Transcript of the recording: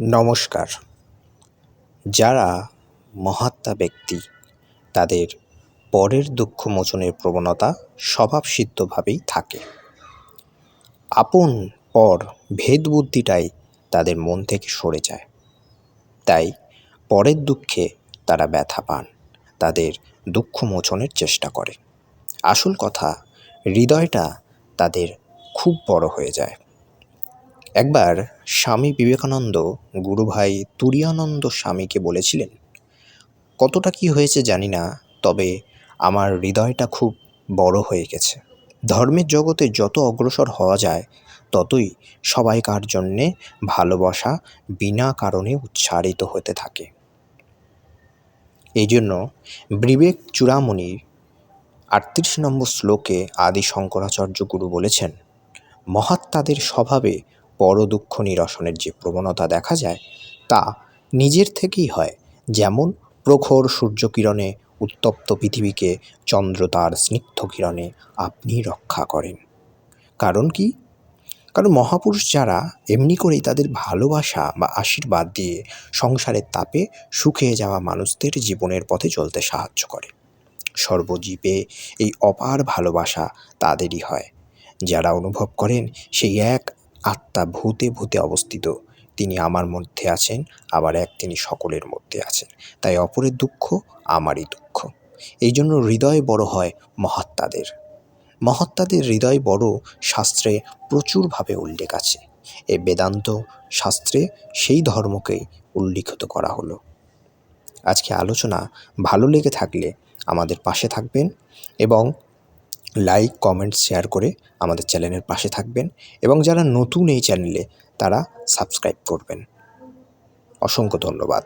নমস্কার। যারা মহাত্মা ব্যক্তি, তাদের পরের দুঃখ মোচনের প্রবণতা স্বভাবসিদ্ধভাবেই থাকে। আপন পর ভেদ বুদ্ধিটাই তাদের মন থেকে সরে যায়। তাই পরের দুঃখে তারা ব্যথা পান, তাদের দুঃখ মোচনের চেষ্টা করে। আসল কথা, হৃদয়টা তাদের খুব বড় হয়ে যায়। একবার স্বামী বিবেকানন্দ গুরুভাই তুরিয়ানন্দ স্বামীকে বলেছিলেন, কতটা কি হয়েছে জানি না, তবে আমার হৃদয়টা খুব বড় হয়ে গেছে। ধর্মের জগতে যত অগ্রসর হওয়া যায়, ততই সবাইকার জন্যে ভালোবাসা বিনা কারণে উচ্চারিত হতে থাকে। এই জন্য বিবেক চূড়ামণির আটত্রিশ নম্বর শ্লোকে আদি শঙ্করাচার্য গুরু বলেছেন, মহাত্মাদের স্বভাবে বড় দুঃখ নিরসনের যে প্রবণতা দেখা যায়, তা নিজের থেকেই হয়। যেমন, প্রখর সূর্যকিরণে উত্তপ্ত পৃথিবীকে চন্দ্র তার স্নিগ্ধ কিরণে আপনি রক্ষা করেন। কারণ কি? কারণ মহাপুরুষ যারা এমনি করেই তাদের ভালোবাসা বা আশীর্বাদ দিয়ে সংসারের তাপে শুকিয়ে যাওয়া মানুষদের জীবনের পথে চলতে সাহায্য করে। সর্বজীবে এই অপার ভালোবাসা তাদেরই হয়। যারা অনুভব করেন সেই এক আত্মা ভূতে ভূতে অবস্থিত। তিনি আমার মধ্যে আছেন, আবার এক তিনি সকলের মধ্যে আছেন। তাই অপরের দুঃখ আমারই দুঃখ। এই জন্য হৃদয় বড় হয় মহাত্মাদের। মহাত্মাদের হৃদয় বড় শাস্ত্রে প্রচুরভাবে উল্লেখ আছে। এ বেদান্ত শাস্ত্রে সেই ধর্মকেই উল্লিখিত করা হলো। আজকে আলোচনা ভালো লেগে থাকলে আমাদের পাশে থাকবেন এবং লাইক কমেন্ট শেয়ার করে আমাদের চ্যানেলের পাশে থাকবেন এবং যারা নতুন এই চ্যানেলে তারা সাবস্ক্রাইব করবেন। অসংখ্য ধন্যবাদ।